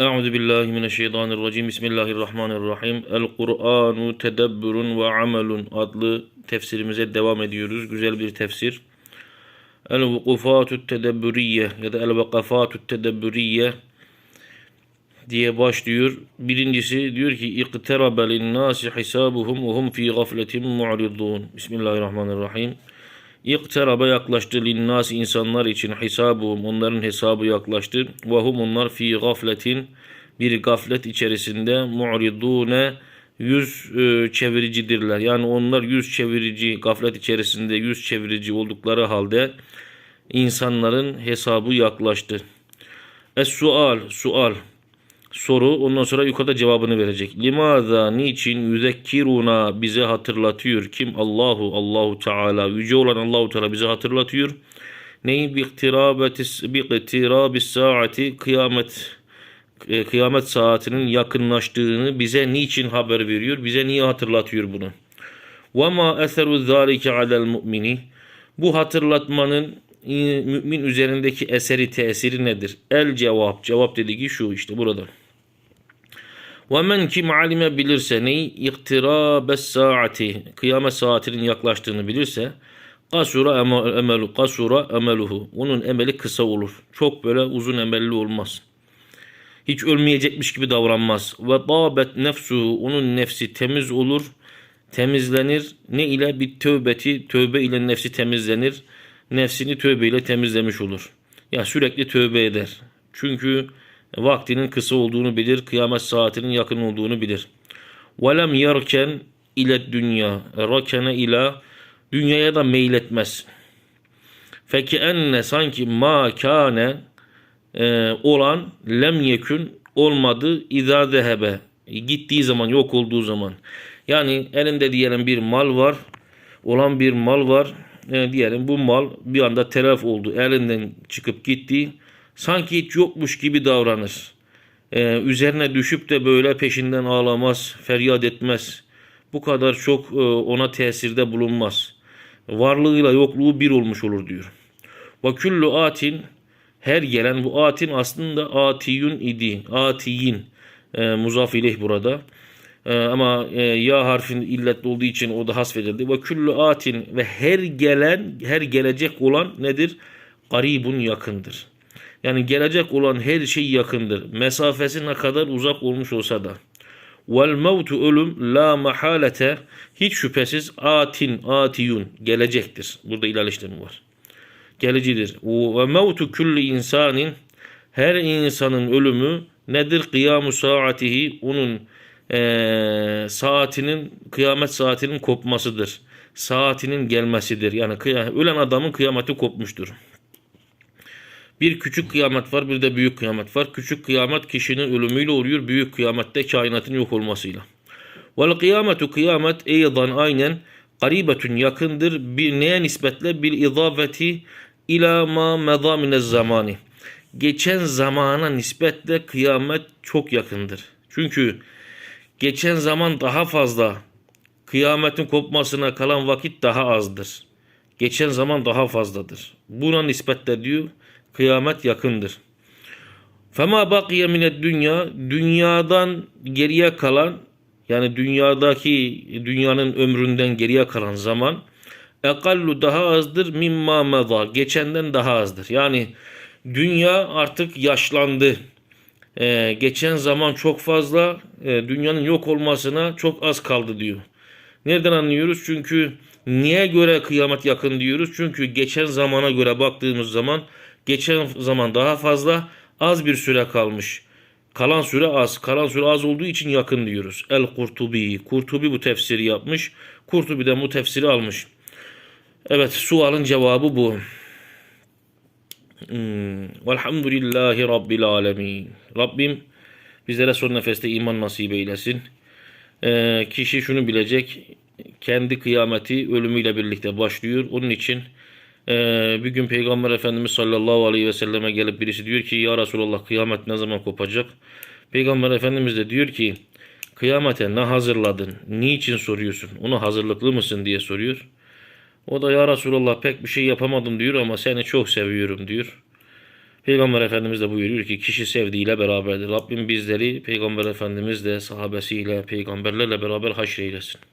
Euzu billahi mineşşeytanirracim. Bismillahirrahmanirrahim. El Kur'anu tedebburun ve amelun adlı tefsirimize devam ediyoruz. Güzel bir tefsir. El vukufatü tedebburiye ya da el vakafatü tedebburiye diye başlıyor. Birincisi diyor ki ikterabe linnâsi hisabuhum ve hum fi gafletin mu'ridun. Bismillahirrahmanirrahim. İkterabe yaklaştı linnâsi insanlar için hisabuhum onların hesabı yaklaştı. Ve hum onlar fi gafletin bir gaflet içerisinde mu'ridune yüz e, çeviricidirler. Yani onlar yüz çevirici gaflet içerisinde yüz çevirici oldukları halde insanların hesabı yaklaştı. Es-sual, sual soru ondan sonra yukarıda cevabını verecek. Limaza niçin yüzekkiruna bize hatırlatıyor kim? Allahu Allahu Teala yüce olan Allahu Teala bize hatırlatıyor. Neyi bi iktirabetis bi iktirabis saati kıyamet e, kıyamet saatinin yakınlaştığını bize niçin haber veriyor? Bize niye hatırlatıyor bunu? Ve ma eseru zalike alel mu'mini bu hatırlatmanın e, mümin üzerindeki eseri tesiri nedir? El cevap. Cevap dediği şu işte burada. Ve men kim alime bilirse neyi? İktirabes saati. Kıyamet saatinin yaklaştığını bilirse kasura eme- emelu kasura emeluhu. Onun emeli kısa olur. Çok böyle uzun emelli olmaz. Hiç ölmeyecekmiş gibi davranmaz. Ve dabet nefsuhu. Onun nefsi temiz olur. Temizlenir. Ne ile? Bir tövbeti. Tövbe ile nefsi temizlenir. Nefsini tövbe ile temizlemiş olur. Ya sürekli tövbe eder. Çünkü vaktinin kısa olduğunu bilir. Kıyamet saatinin yakın olduğunu bilir. Velem yerken ile dünya. Rakene ila dünyaya da meyletmez. Feki enne sanki ma kane e, olan lem yekün olmadı izâ zehebe gittiği zaman yok olduğu zaman yani elinde diyelim bir mal var olan bir mal var e, diyelim bu mal bir anda telef oldu elinden çıkıp gitti sanki hiç yokmuş gibi davranır E, üzerine düşüp de böyle peşinden ağlamaz feryat etmez bu kadar çok e, ona tesirde bulunmaz varlığıyla yokluğu bir olmuş olur diyor ve küllü atin her gelen bu atin aslında atiyun idi. Atiyin e, muzaf ileyh burada. E, ama e, ya harfin illetli olduğu için o da hasfedildi. Ve küllü atin ve her gelen her gelecek olan nedir? Garibun yakındır. Yani gelecek olan her şey yakındır. Mesafesi ne kadar uzak olmuş olsa da. Vel mevtu ölüm la mahalete hiç şüphesiz atin atiyun gelecektir. Burada ilal işlemi var gelicidir. Ve mevtu külli insanin her insanın ölümü nedir? Kıyamu saatihi onun eee, saatinin kıyamet saatinin kopmasıdır. Saatinin gelmesidir. Yani ölen adamın kıyameti kopmuştur. Bir küçük kıyamet var, bir de büyük kıyamet var. Küçük kıyamet kişinin ölümüyle oluyor, büyük kıyamette kainatın yok olmasıyla. Vel kıyametu kıyamet eydan aynen garibetun yakındır bir neye nispetle bir izafeti ila ma minez zamani. Geçen zamana nispetle kıyamet çok yakındır. Çünkü geçen zaman daha fazla kıyametin kopmasına kalan vakit daha azdır. Geçen zaman daha fazladır. Buna nispetle diyor kıyamet yakındır. Fema bakiye mined dünya dünyadan geriye kalan yani dünyadaki dünyanın ömründen geriye kalan zaman ekallu daha azdır mimma meza geçenden daha azdır. Yani dünya artık yaşlandı. Ee, geçen zaman çok fazla e, dünyanın yok olmasına çok az kaldı diyor. Nereden anlıyoruz? Çünkü niye göre kıyamet yakın diyoruz? Çünkü geçen zamana göre baktığımız zaman geçen zaman daha fazla az bir süre kalmış. Kalan süre az. Kalan süre az olduğu için yakın diyoruz. El Kurtubi. Kurtubi bu tefsiri yapmış. Kurtubi de bu tefsiri almış. Evet sualın cevabı bu. Hmm. Velhamdülillahi Rabbil alemin. Rabbim bizlere son nefeste iman nasip eylesin. Ee, kişi şunu bilecek. Kendi kıyameti ölümüyle birlikte başlıyor. Onun için e, bir gün Peygamber Efendimiz sallallahu aleyhi ve selleme gelip birisi diyor ki Ya Resulallah kıyamet ne zaman kopacak? Peygamber Efendimiz de diyor ki kıyamete ne hazırladın? Niçin soruyorsun? Ona hazırlıklı mısın diye soruyor. O da ya Resulallah pek bir şey yapamadım diyor ama seni çok seviyorum diyor. Peygamber Efendimiz de buyuruyor ki kişi sevdiğiyle beraberdir. Rabbim bizleri Peygamber Efendimizle, sahabesiyle, peygamberlerle beraber haşreylesin.